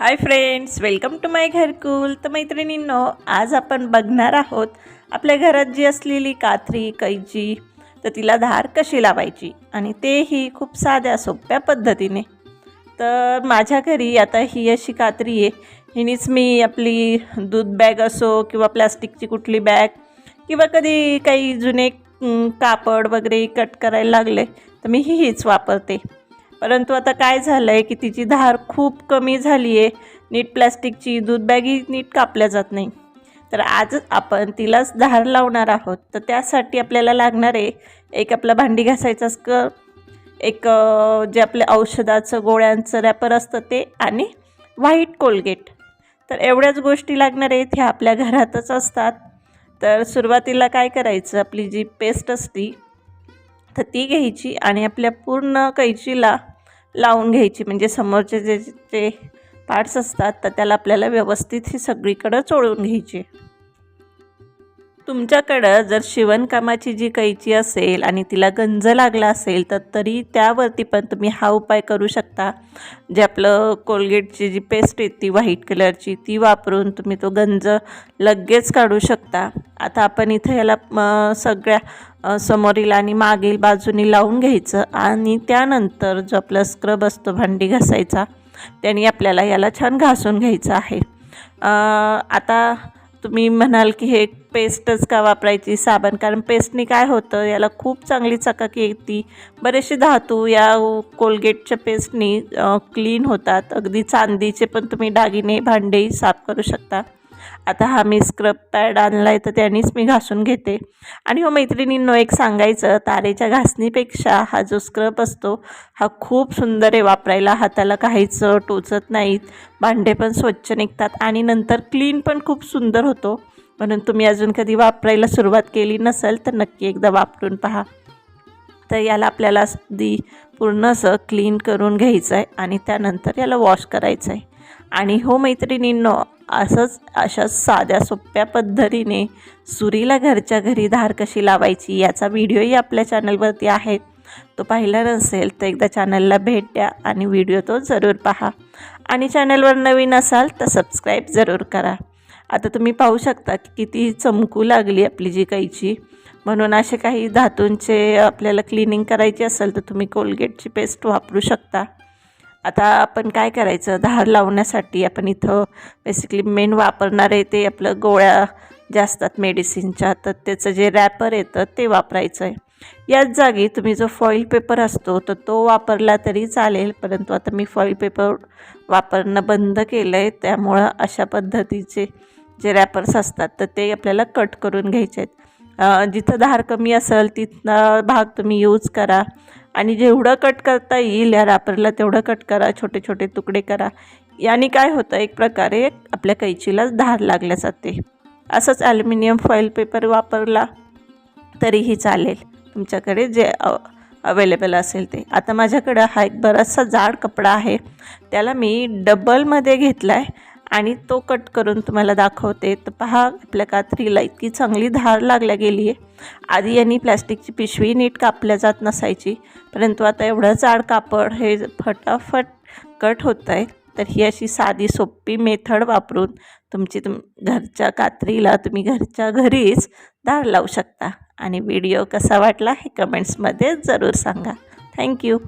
Hi friends welcome to my Gharkul तर मैत्रिणींनो आज आपण बघणार आहोत आपल्या घरात जी असलेली कात्री कैची तर तिला धार कशी लावायची? आणि तेही खूप साध्या सोप्या पद्धतीने. तर माझ्या घरी आता ही अशी कात्री आहे. हिनीच मी आपली दूध बॅग असो किंवा प्लास्टिकची कुठली बॅग किंवा कधी काही जुने कापड वगैरे कट करायला लागले तर मी ही हीच वापरते. परंतु आता काय झालं आहे की तिची धार खूप कमी झाली आहे नीट प्लॅस्टिकची दूध बॅगी नीट कापल्या जात नाही. तर आजच आपण तिलाच धार लावणार आहोत. तर त्यासाठी आपल्याला लागणार आहे एक आपला भांडी घासायचा स्क एक जे आपले औषधाचं गोळ्यांचं रॅपर असतं ते आणि व्हाईट कोलगेट तर एवढ्याच गोष्टी लागणार आहेत ह्या आपल्या घरातच असतात. तर सुरुवातीला काय करायचं? आपली जी पेस्ट असती तर ती घ्यायची आणि आपल्या पूर्ण कैचीला लावून घ्यायची. म्हणजे समोरचे जे जे पार्ट्स असतात तर त्याला आपल्याला व्यवस्थित ही सगळीकडं चोळून घ्यायची. तुमच्याकडं जर शिवणकामाची जी कैची असेल आणि तिला गंज लागला असेल तर तरी त्यावरती पण तुम्ही हा उपाय करू शकता. जे आपलं कोलगेटची जी पेस्ट आहे ती व्हाईट कलरची ती वापरून तुम्ही तो गंज लगेच काढू शकता. आता आपण इथं याला सगळ्या समोरील आणि मागील बाजूनी लावून घ्यायचं आणि त्यानंतर जो आपला स्क्रब असतो भांडी घासायचा त्याने आपल्याला याला छान घासून घ्यायचं आहे. आता तुम्ही म्हणाल की हे पेस्टच का वापरायची? साबण. कारण पेस्टनी काय होतं याला खूप चांगली चकाकी येते. बरेचसे धातू या कोलगेटच्या पेस्टनी क्लीन होतात. अगदी चांदीचे पण तुम्ही दागिने भांडेही साफ करू शकता. आता हा मी स्क्रब पॅड आणला आहे तर त्यानेच मी घासून घेते. आणि हो मैत्रिणींनो एक सांगायचं तारेच्या घासणीपेक्षा हा जो स्क्रब असतो हा खूप सुंदर आहे वापरायला. हाताला काहीच टोचत नाहीत. भांडे पण स्वच्छ निघतात आणि नंतर क्लीन पण खूप सुंदर होतो. म्हणून तुम्ही अजून कधी वापरायला सुरुवात केली नसेल तर नक्की एकदा वापरून पहा. तर याला आपल्याला अगदी पूर्ण असं क्लीन करून घ्यायचं आहे आणि त्यानंतर याला वॉश करायचं आहे आणि हो मैत्रिणींनो असंच अशा साध्या सोप्या पद्धतीने सुरीला घरच्या घरी धार कशी लावायची याचा व्हिडिओही आपल्या चॅनलवरती आहे. तो पाहिला नसेल तर एकदा चॅनलला भेट द्या आणि व्हिडिओ तो जरूर पहा. आणि चॅनलवर नवीन असाल तर सबस्क्राईब जरूर करा. आता तुम्ही पाहू शकता की किती चमकू लागली आपली जी कैची. म्हणून असे काही धातूंचे आपल्याला क्लिनिंग करायची असेल तर तुम्ही कोलगेटची पेस्ट वापरू शकता. आता आपण काय करायचं? धार लावण्यासाठी आपण इथं बेसिकली मेन वापरणार आहे ते आपलं गोळ्या ज्या असतात मेडिसिनच्या तर त्याचं जे रॅपर येतं ते वापरायचं आहे याच जागी तुम्ही जो फॉईल पेपर असतो तर तो वापरला तरी चालेल परंतु आता मी फॉईल पेपर वापरणं बंद केलं आहे त्यामुळं अशा पद्धतीचे जे रॅपर्स असतात तर ते आपल्याला कट करून घ्यायचे आहेत जिथं धार कमी असेल तिथनं भाग तुम्ही यूज करा. आणि जेवढं कट करता येईल या रॅपरला तेवढं कट करा छोटे छोटे तुकडे करा. याने काय होतं एक प्रकारे आपल्या कैचीला धार लागल्या जाते. असंच ॲल्युमिनियम फॉईल पेपर वापरला तरीही चालेल. तुमच्याकडे जे अवेलेबल असेल ते. आता माझ्याकडं हा एक बराचसा जाड कपडा आहे. त्याला मी डबलमध्ये घेतला आहे आणि तो कट करून तुम्हाला दाखवते. तर पहा आपल्या कात्रीला इतकी चांगली धार लागल्या गेली आहे. आधी यांनी प्लॅस्टिकची पिशवी नीट कापल्या जात नसायची परंतु आता एवढं जाड कापड हे फटाफट कट होतं आहे तर ही अशी साधी सोपी मेथड वापरून तुमची तुम घरच्या कात्रीला तुम्ही घरच्या घरीच धार लावू शकता. आणि व्हिडिओ कसा वाटला हे कमेंट्समध्ये जरूर सांगा. थँक्यू